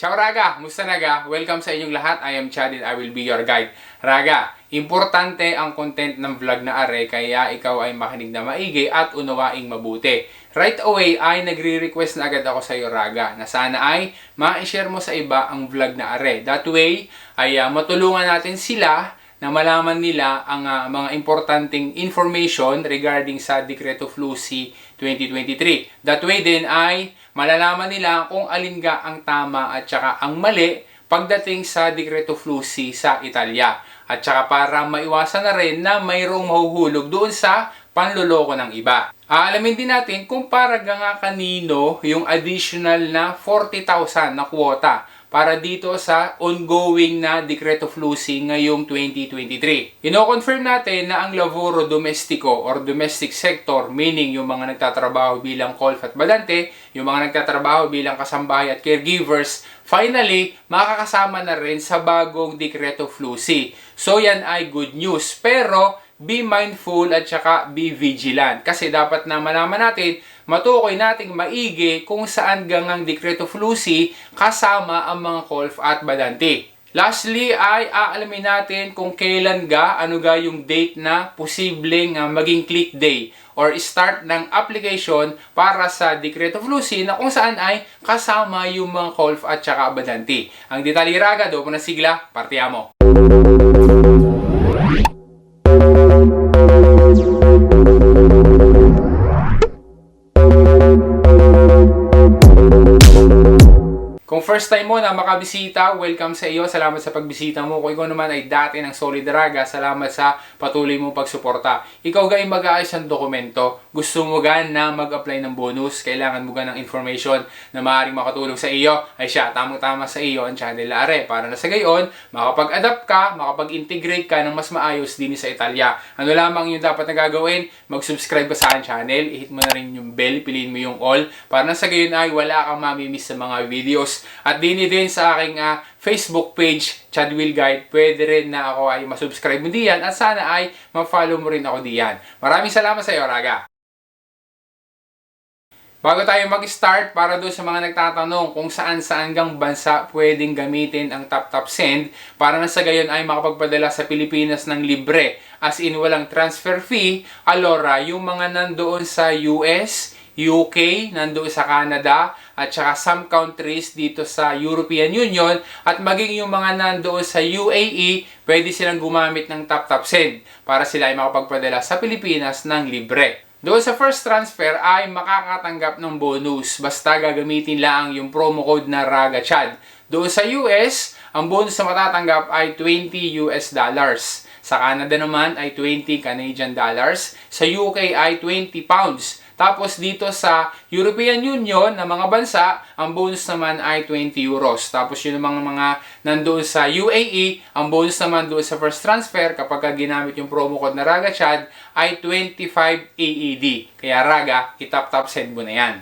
Ciao Raga! Musta naga? Welcome sa inyong lahat. I am Chad and I will be your guide. Raga, importante ang content ng vlog na are kaya ikaw ay makinig na maigi at unawaing mabuti. Right away ay nagre-request na agad ako sa iyo Raga na sana ay ma-share mo sa iba ang vlog na are. That way ay ah, matulungan natin sila na malaman nila ang ah, mga importanteng information regarding sa Decreto Flusi 2023. That way din ay malalaman nila kung alin ga ang tama at saka ang mali pagdating sa Decreto Flusi sa Italia. At saka para maiwasan na rin na mayroong mahuhulog doon sa panloloko ng iba. Aalamin din natin kung para ga nga kanino yung additional na 40,000 na kwota para dito sa ongoing na Decreto Flusi ngayong 2023. Ino-confirm natin na ang lavoro domestico or domestic sector, meaning yung mga nagtatrabaho bilang colf at badante, yung mga nagtatrabaho bilang kasambahay at caregivers, finally, makakasama na rin sa bagong Decreto Flusi. So yan ay good news. Pero, be mindful at saka be vigilant. Kasi dapat na malaman natin, matukoy nating maigi kung saan gangang Decreto Flusi kasama ang mga colf at badante. Lastly ay aalamin natin kung kailan ga, ano ga yung date na posibleng maging click day or start ng application para sa Decreto Flusi na kung saan ay kasama yung mga colf at saka badante. Ang detalye raga, do po na sigla, partiamo. Kung first time mo na makabisita, welcome sa iyo. Salamat sa pagbisita mo. Kung ikaw naman ay dati ng Solid Raga, salamat sa patuloy mong pagsuporta. Ikaw ga ay mag-aayos ng dokumento. Gusto mo ga na mag-apply ng bonus. Kailangan mo ga ng information na maaaring makatulong sa iyo. Ay siya, tamang-tama sa iyo ang channel are. Para na sa gayon, makapag-adapt ka, makapag-integrate ka ng mas maayos din sa Italia. Ano lamang yung dapat na gagawin? Mag-subscribe ka sa aking channel. I-hit mo na rin yung bell, piliin mo yung all. Para na sa gayon ay wala kang mamimiss sa mga videos. At dini din sa aking ah, Facebook page, Chad Will Guide, pwede rin na ako ay masubscribe mo diyan at sana ay ma-follow mo rin ako diyan. Maraming salamat sa iyo, Raga! Bago tayo mag-start, para doon sa mga nagtatanong kung saan-saan gang bansa pwedeng gamitin ang TapTap Send para na sa gayon ay makapagpadala sa Pilipinas ng libre. As in, walang transfer fee. Alora, yung mga nandoon sa US, UK, nandoon sa Canada, at saka some countries dito sa European Union, at maging yung mga nandoon sa UAE, pwede silang gumamit ng TapTap Send para sila ay makapagpadala sa Pilipinas ng libre. Doon sa first transfer ay makakatanggap ng bonus basta gagamitin lang yung promo code na RAGACHAD. Doon sa US, ang bonus na matatanggap ay 20 US dollars. Sa Canada naman ay 20 Canadian dollars. Sa UK ay 20 pounds. Tapos dito sa European Union na mga bansa, ang bonus naman ay 20 euros. Tapos yun mga mga nandoon sa UAE, ang bonus naman doon sa first transfer kapag ka ginamit yung promo code na RAGACHAD ay 25 AED. Kaya Raga, itap-tap send mo na yan.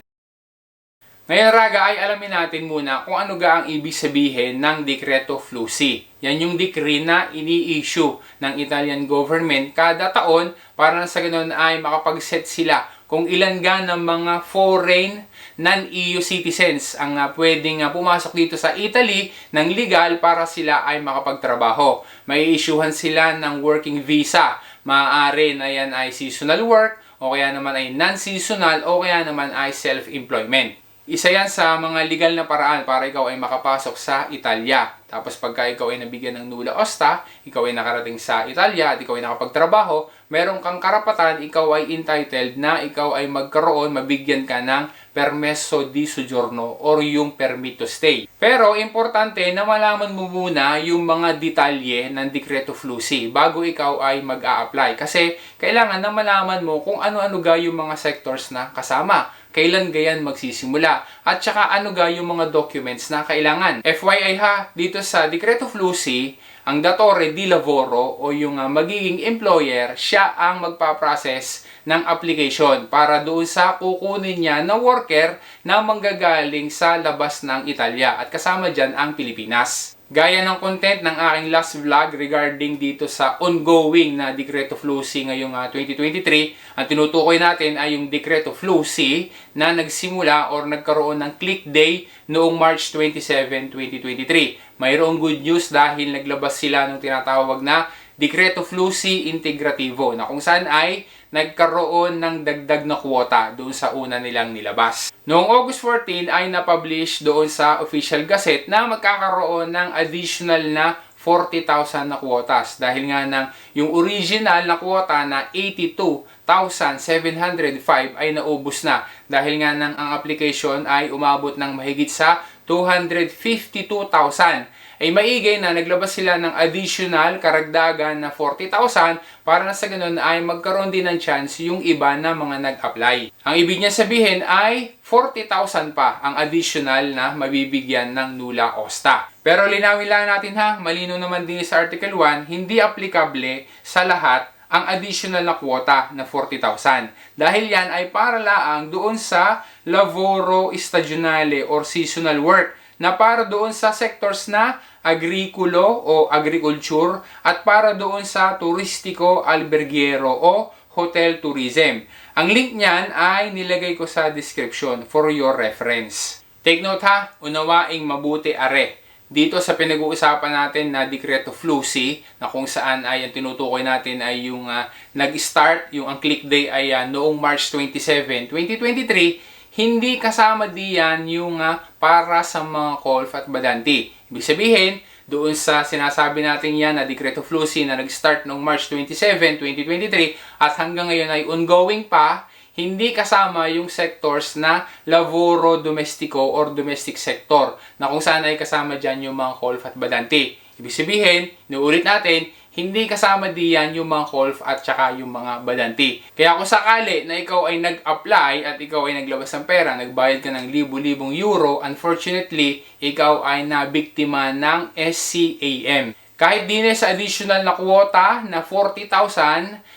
Ngayon Raga ay alamin natin muna kung ano ga ang ibig sabihin ng Decreto Flusi. Yan yung decree na ini-issue ng Italian government kada taon para sa ganun ay makapag-set sila kung ilan ga ng mga foreign non-EU citizens ang uh, pwedeng uh, pumasok dito sa Italy ng legal para sila ay makapagtrabaho. May issuehan sila ng working visa. Maaari na yan ay seasonal work o kaya naman ay non-seasonal o kaya naman ay self-employment. Isa yan sa mga legal na paraan para ikaw ay makapasok sa Italia. Tapos pagka ikaw ay nabigyan ng nula osta, ikaw ay nakarating sa Italia at ikaw ay nakapagtrabaho, meron kang karapatan, ikaw ay entitled na ikaw ay magkaroon, mabigyan ka ng permesso di soggiorno or yung permit to stay. Pero importante na malaman mo muna yung mga detalye ng Decreto Flusi bago ikaw ay mag-a-apply. Kasi kailangan na malaman mo kung ano-ano ga yung mga sectors na kasama kailan gayan magsisimula, at saka ano ga yung mga documents na kailangan. FYI ha, dito sa Decreto Flusi, ang datore di lavoro o yung uh, magiging employer, siya ang magpa-process ng application para doon sa kukunin niya na worker na manggagaling sa labas ng Italia at kasama dyan ang Pilipinas. Gaya ng content ng aking last vlog regarding dito sa ongoing na Decreto Flusi ngayong uh, 2023, ang tinutukoy natin ay yung Decreto Flusi na nagsimula or nagkaroon ng click day noong March 27, 2023. Mayroong good news dahil naglabas sila ng tinatawag na Dekreto Flusi Integrativo na kung saan ay nagkaroon ng dagdag na kwota doon sa una nilang nilabas. Noong August 14 ay na-publish doon sa official gazette na magkakaroon ng additional na 40,000 na kwotas dahil nga ng yung original na kwota na 82,705 ay naubos na dahil nga ng ang application ay umabot ng mahigit sa 252,000 ay maigay na naglabas sila ng additional karagdagan na 40,000 para na sa ganun ay magkaroon din ng chance yung iba na mga nag-apply. Ang ibig niya sabihin ay 40,000 pa ang additional na mabibigyan ng Nula Osta. Pero linawin lang natin ha, malino naman din sa Article 1, hindi applicable sa lahat ang additional na kwota na 40,000. Dahil yan ay para laang doon sa lavoro stagionale or seasonal work na para doon sa sectors na agrikulo o agriculture at para doon sa turistiko, albergiero o hotel tourism. Ang link niyan ay nilagay ko sa description for your reference. Take note ha, unawaing mabuti are. Dito sa pinag-uusapan natin na Dekreto Flusi, na kung saan ay ang tinutukoy natin ay yung uh, nag-start, yung ang click day ay uh, noong March 27, 2023, hindi kasama diyan yung uh, para sa mga Kolf at Badanti. Ibig sabihin, doon sa sinasabi natin yan na Dekreto Flusi na nag-start noong March 27, 2023 at hanggang ngayon ay ongoing pa, hindi kasama yung sectors na laboro domestico or domestic sector na kung saan ay kasama dyan yung mga kolf at badanti. Ibig sabihin, naulit natin, hindi kasama diyan yung mga kolf at saka yung mga badanti. Kaya kung sakali na ikaw ay nag-apply at ikaw ay naglabas ng pera, nagbayad ka ng libu-libong euro, unfortunately, ikaw ay nabiktima ng SCAM. Kahit din sa additional na quota na 40,000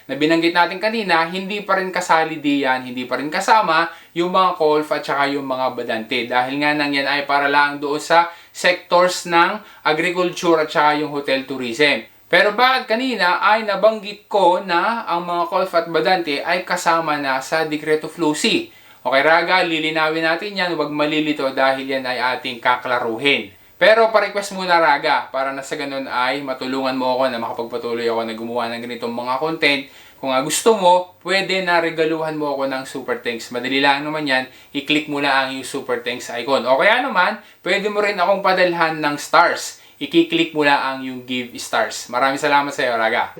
na binanggit natin kanina, hindi pa rin kasali diyan, hindi pa rin kasama yung mga kolf at saka yung mga badante. Dahil nga nang yan ay para lang doon sa sectors ng agriculture at saka yung hotel tourism. Pero bakit kanina ay nabanggit ko na ang mga kolf at badante ay kasama na sa Dekreto Flusi. Okay, Raga, lilinawin natin yan, huwag malilito dahil yan ay ating kaklaruhin. Pero pa-request muna Raga para na sa ganun ay matulungan mo ako na makapagpatuloy ako na gumawa ng ganitong mga content. Kung gusto mo, pwede na regaluhan mo ako ng super thanks. Madali lang naman yan, i-click mo lang yung super thanks icon. O kaya naman, pwede mo rin akong padalhan ng stars. I-click mo lang yung give stars. Maraming salamat sa iyo, Raga.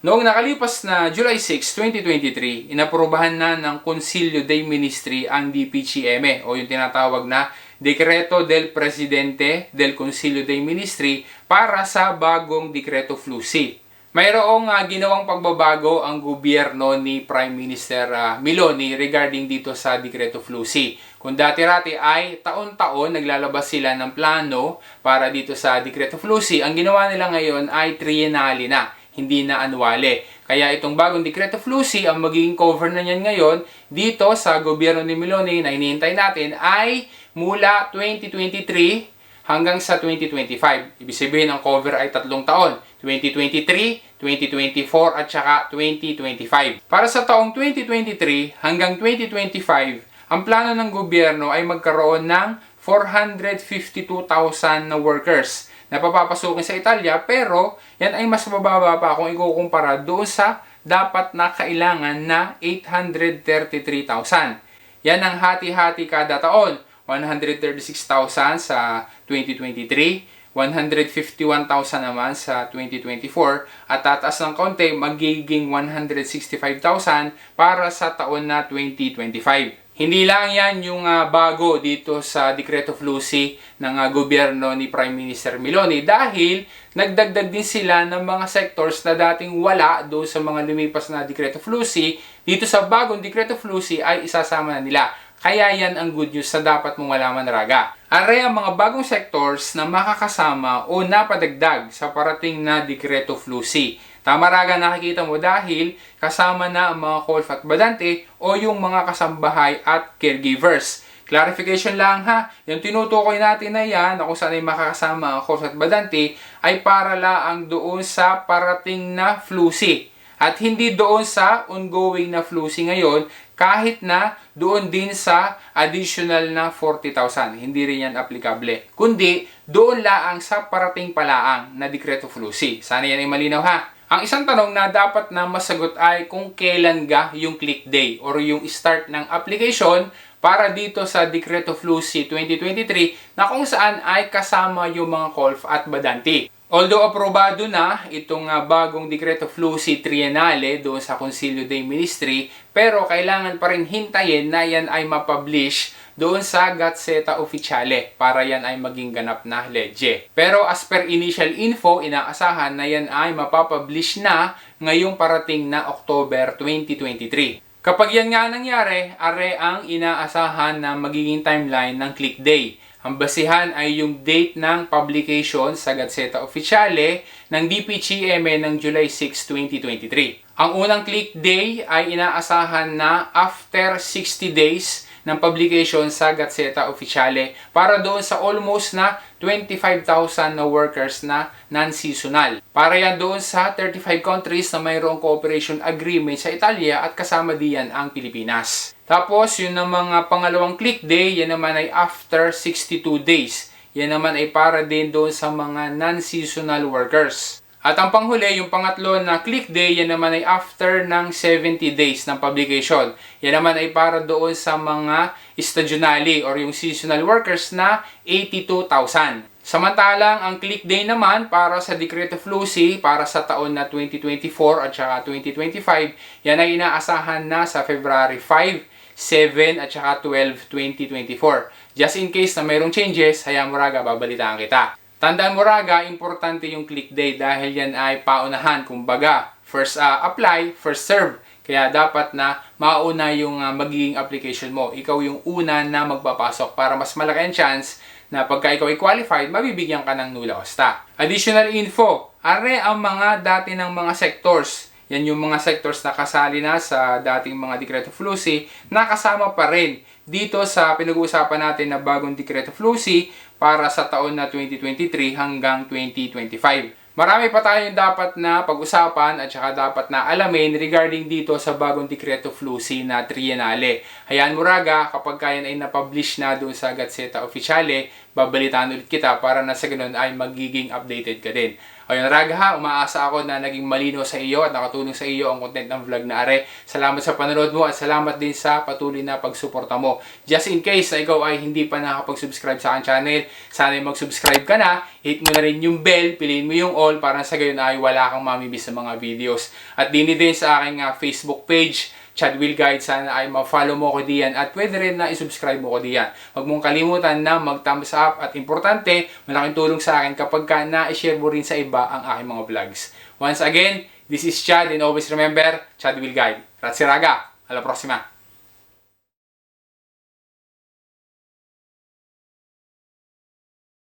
Noong nakalipas na July 6, 2023, inaprobahan na ng Consilio dei Ministri ang DPCM o yung tinatawag na Dekreto del Presidente del Consilio dei Ministri para sa bagong Dekreto Flusi. Mayroong uh, ginawang pagbabago ang gobyerno ni Prime Minister uh, Miloni regarding dito sa Dekreto Flusi. Kung dati-rati ay taon-taon naglalabas sila ng plano para dito sa Dekreto Flusi, ang ginawa nila ngayon ay trienale na hindi na anuwale. Kaya itong bagong Dekreto Flusi, ang magiging cover na niyan ngayon dito sa gobyerno ni Meloni na hinihintay natin ay mula 2023 hanggang sa 2025. Ibig sabihin ang cover ay tatlong taon. 2023, 2024 at saka 2025. Para sa taong 2023 hanggang 2025, ang plano ng gobyerno ay magkaroon ng 452,000 na workers na papapasukin sa Italia pero yan ay mas mababa pa kung ikukumpara doon sa dapat na kailangan na 833,000. Yan ang hati-hati kada taon. 136,000 sa 2023, 151,000 naman sa 2024 at tataas ng konti magiging 165,000 para sa taon na 2025. Hindi lang yan yung uh, bago dito sa Dekreto Flusi ng uh, gobyerno ni Prime Minister Miloni dahil nagdagdag din sila ng mga sectors na dating wala doon sa mga lumipas na Dekreto Flusi. Dito sa bagong Dekreto Flusi ay isasama na nila. Kaya yan ang good news na dapat mong malaman raga. Are ang mga bagong sectors na makakasama o napadagdag sa parating na Dekreto Flusi. Tama raga nakikita mo dahil kasama na ang mga Kolf at Badante o yung mga kasambahay at caregivers. Clarification lang ha, yung tinutukoy natin na yan na kung saan ay makakasama ang Kolf at Badante ay para lang doon sa parating na flusi. At hindi doon sa ongoing na flusi ngayon kahit na doon din sa additional na 40,000. Hindi rin yan aplikable. Kundi, doon laang sa parating palaang na Decreto Flusi. Sana yan ay malinaw ha. Ang isang tanong na dapat na masagot ay kung kailan ga yung click day or yung start ng application para dito sa Decreto Flusi 2023 na kung saan ay kasama yung mga Colf at Badanti. Although aprobado na itong ah, bagong Decreto Flusi Triennale doon sa Consilio Dei Ministry, pero kailangan pa rin hintayin na yan ay mapublish doon sa Gazzetta Ufficiale para yan ay maging ganap na legye. Pero as per initial info, inaasahan na yan ay mapapublish na ngayong parating na October 2023. Kapag yan nga nangyari, are ang inaasahan na magiging timeline ng click day. Ang basihan ay yung date ng publication sa Gazzetta Ufficiale ng DPGMA ng July 6, 2023. Ang unang click day ay inaasahan na after 60 days ng publication sa Gazzetta Ufficiale para doon sa almost na 25,000 na workers na non-seasonal. Para yan doon sa 35 countries na mayroong cooperation agreement sa Italia at kasama diyan ang Pilipinas. Tapos, yun ang mga pangalawang click day, yan naman ay after 62 days. Yan naman ay para din doon sa mga non-seasonal workers. At ang panghuli, yung pangatlo na click day, yan naman ay after ng 70 days ng publication. Yan naman ay para doon sa mga stagionally or yung seasonal workers na 82,000. Samantalang ang click day naman para sa Decreto Flusi para sa taon na 2024 at saka 2025, yan ay inaasahan na sa February 5, 7 at saka 12, 2024. Just in case na mayroong changes, hayaan mo raga, babalitaan kita. Tandaan mo raga, importante yung click day dahil yan ay paunahan. Kumbaga, first uh, apply, first serve. Kaya dapat na mauna yung uh, magiging application mo. Ikaw yung una na magpapasok para mas malaki ang chance na pagka ikaw ay qualified, mabibigyan ka ng nula osta. Additional info, are ang mga dati ng mga sectors. Yan yung mga sectors na kasali na sa dating mga Decreto Flusi na kasama pa rin dito sa pinag-uusapan natin na bagong Decreto Flusi para sa taon na 2023 hanggang 2025. Marami pa tayong dapat na pag-usapan at saka dapat na alamin regarding dito sa bagong Decreto Flusi na Triennale. Hayaan mo raga, kapag kaya ay na-publish na doon sa Gazzetta Ufficiale, babalitaan ulit kita para na sa ganun ay magiging updated ka din. Ayun raga ha, umaasa ako na naging malino sa iyo at nakatulong sa iyo ang content ng vlog na are. Salamat sa panonood mo at salamat din sa patuloy na pagsuporta mo. Just in case na ikaw ay hindi pa nakapag-subscribe sa aking channel, sana ay mag-subscribe ka na, hit mo na rin yung bell, piliin mo yung all para sa gayon ay wala kang mamimiss sa mga videos. At dini din sa aking uh, Facebook page, Chad Will Guide. Sana ay ma-follow mo ko diyan at pwede rin na i-subscribe mo ko diyan. Huwag mong kalimutan na mag-thumbs up at importante, malaking tulong sa akin kapag ka na-share mo rin sa iba ang aking mga vlogs. Once again, this is Chad and always remember, Chad Will Guide. Ratsiraga! Alla prossima!